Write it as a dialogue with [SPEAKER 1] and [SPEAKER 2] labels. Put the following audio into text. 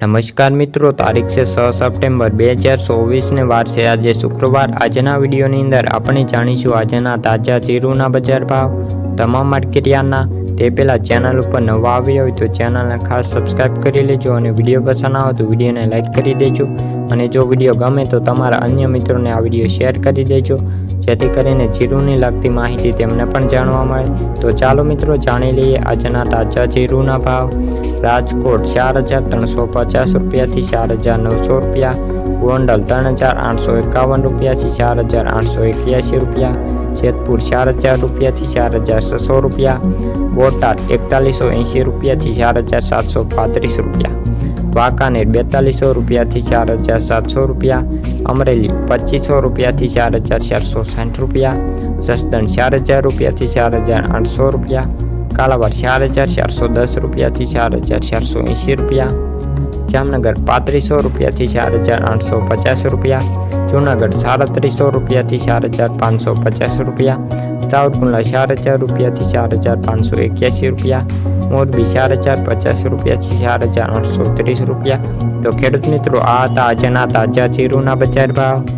[SPEAKER 1] નમસ્કાર મિત્રો, તારીખ છે છ સપ્ટેમ્બર બે હજાર ચોવીસને વાર છે આજે શુક્રવાર. આજના વિડીયોની અંદર આપણે જાણીશું આજના તાજા જીરુના બજાર ભાવ, તમામ માર્કેટિયાના. તે પહેલાં ચેનલ ઉપર નવા આવ્યા હોય તો ચેનલને ખાસ સબસ્ક્રાઈબ કરી લેજો અને વીડિયો પસંદ આવે તો વિડીયોને લાઇક કરી દેજો. અને જો વીડિયો ગમે તો તમારા અન્ય મિત્રોને આ વીડિયો શેર કરી દેજો. જેથી કરીને જીરુની લાગતી માહિતી તેમને પણ જાણવા મળે. તો ચાલો મિત્રો જાણી લઈએ આજના તાજા જીરુના ભાવ. રાજકોટ ચાર હજાર ત્રણસો પચાસ રૂપિયાથી ચાર હજાર નવસો રૂપિયા. ગોંડલ ત્રણ હજાર આઠસો એકાવન રૂપિયાથી ચાર હજાર આઠસો એક્યાસી રૂપિયા. જેતપુર ચાર હજાર રૂપિયાથી ચાર હજાર છસો રૂપિયા. બોટાદ એકતાલીસો એંશી રૂપિયાથી ચાર હજાર સાતસો પાંત્રીસ રૂપિયા. વાંકાનેર બેતાલીસો રૂપિયાથી ચાર હજાર સાતસો રૂપિયા અમરેલી પચીસો રૂપિયાથી ચાર હજાર ચારસો સાઠ રૂપિયા જસદણ ચાર હજાર રૂપિયાથી ચાર હજાર આઠસો રૂપિયા કાલાવાડ ચાર હજાર ચારસો દસ રૂપિયાથી ચાર હજાર ચારસો એંશી રૂપિયા જામનગર પાંત્રીસો રૂપિયાથી ચાર હજાર આઠસો પચાસ રૂપિયા જૂનાગઢ સાડત્રીસો રૂપિયાથી ચાર હજાર પાંચસો પચાસ રૂપિયા સાવરકુંડલા ચાર હજાર રૂપિયાથી ચાર હજાર પાંચસો એક્યાસી રૂપિયા મોરબી ચાર હજાર પચાસ રૂપિયાથી ચાર હજાર આઠસો ત્રીસ રૂપિયા. તો ખેડૂત મિત્રો, આ હતા આજના તાજા જીરુના બજાર ભાવ.